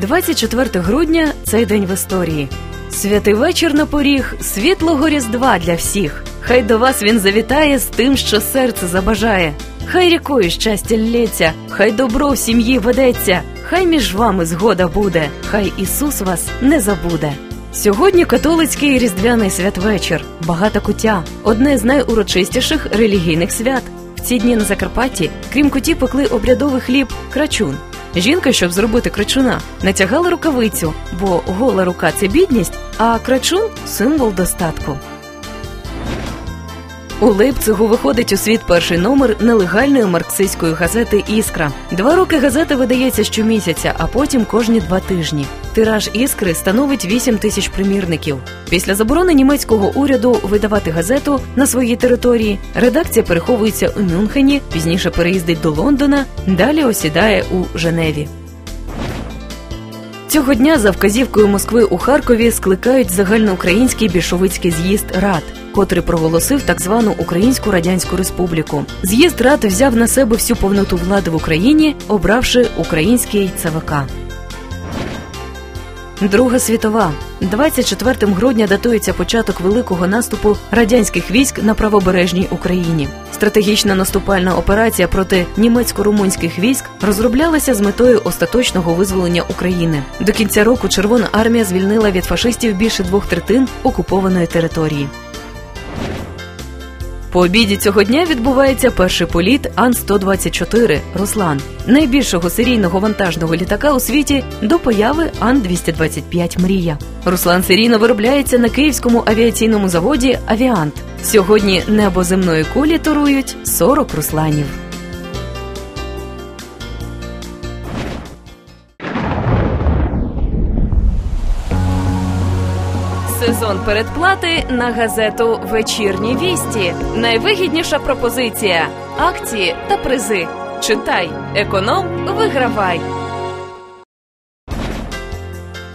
24 грудня цей день в історії. Святий вечір на поріг, світлого різдва для всіх. Хай до вас він завітає з тим, що серце забажає. Хай рікою щастя лється, хай добро в сім'ї ведеться, хай між вами згода буде, хай Ісус вас не забуде. Сьогодні католицький різдвяний святвечір, багата куття, одне з найурочистіших релігійних свят. В ці дні на Закарпатті, крім куті, пекли обрядовий хліб крачун. Жінка, щоб зробити крачуна, натягала рукавицю, бо гола рука це бідність, а крачун символ достатку. У Лейпцигу виходить у світ перший номер нелегальної марксистської газети Іскра. Два роки газета видається щомісяця, а потім кожні два тижні. Тираж іскри становить 8 тисяч примірників. Після заборони німецького уряду видавати газету на своїй території. Редакція переховується у Мюнхені, пізніше переїздить до Лондона, далі осідає у Женеві. Цього дня за вказівкою Москви у Харкові скликають загальноукраїнський більшовицький з'їзд рад, котрий проголосив так звану Українську Радянську Республіку. З'їзд рад взяв на себе всю повноту влади в Україні, обравши український ЦВК. Друга світова 24 грудня датується початок великого наступу радянських військ на правобережній Україні. Стратегічна наступальна операція проти німецько-румунських військ розроблялася з метою остаточного визволення України. До кінця року Червона армія звільнила від фашистів більше двох третин окупованої території. По обіді цього дня відбувається перший політ Ан-124 Руслан, найбільшого серійного вантажного літака у світі до появи Ан-225 Мрія. Руслан серійно виробляється на київському авіаційному заводі Авіант. Сьогодні небо земної кулі турують 40 русланів. Сезон передплати на газету Вечірні вісті. Найвигідніша пропозиція: акції та призи. Читай, економ, вигравай.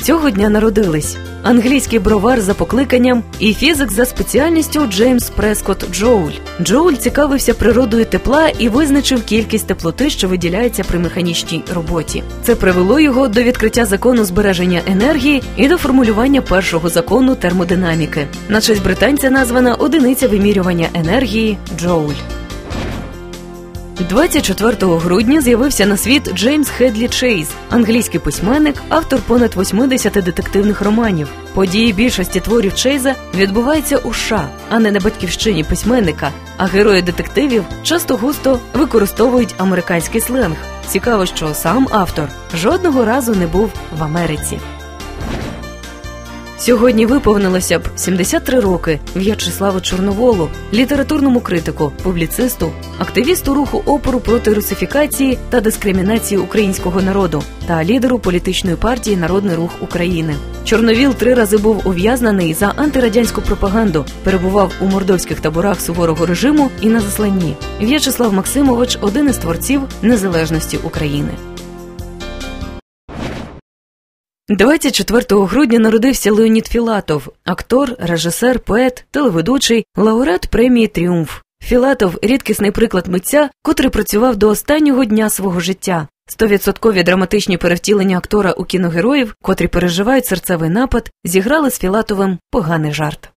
Цього дня народились англійський бровар за покликанням і фізик за спеціальністю Джеймс Прескотт Джоуль. Джоуль цікавився природою тепла і визначив кількість теплоти, що виділяється при механічній роботі. Це привело його до відкриття закону збереження енергії і до формулювання першого закону термодинаміки. На честь британця названа одиниця вимірювання енергії Джоуль. 24 грудня з'явився на світ Джеймс Хедлі Чейз, англійський письменник, автор понад 80 детективних романів. Події більшості творів Чейза відбуваються у США, а не на батьківщині письменника. А герої детективів часто густо використовують американський сленг. Цікаво, що сам автор жодного разу не був в Америці. Сьогодні виповнилося б 73 роки В'ячеславу Чорноволу, літературному критику, публіцисту, активісту руху опору проти русифікації та дискримінації українського народу та лідеру політичної партії Народний рух України. Чорновіл три рази був ув'язнений за антирадянську пропаганду, перебував у мордовських таборах суворого режиму і на засланні. В'ячеслав Максимович один із творців незалежності України. 24 грудня народився Леонід Філатов, актор, режисер, поет, телеведучий, лауреат премії Тріумф. Філатов рідкісний приклад митця, котрий працював до останнього дня свого життя. Стовідсоткові драматичні перевтілення актора у кіногероїв, котрі переживають серцевий напад, зіграли з Філатовим поганий жарт.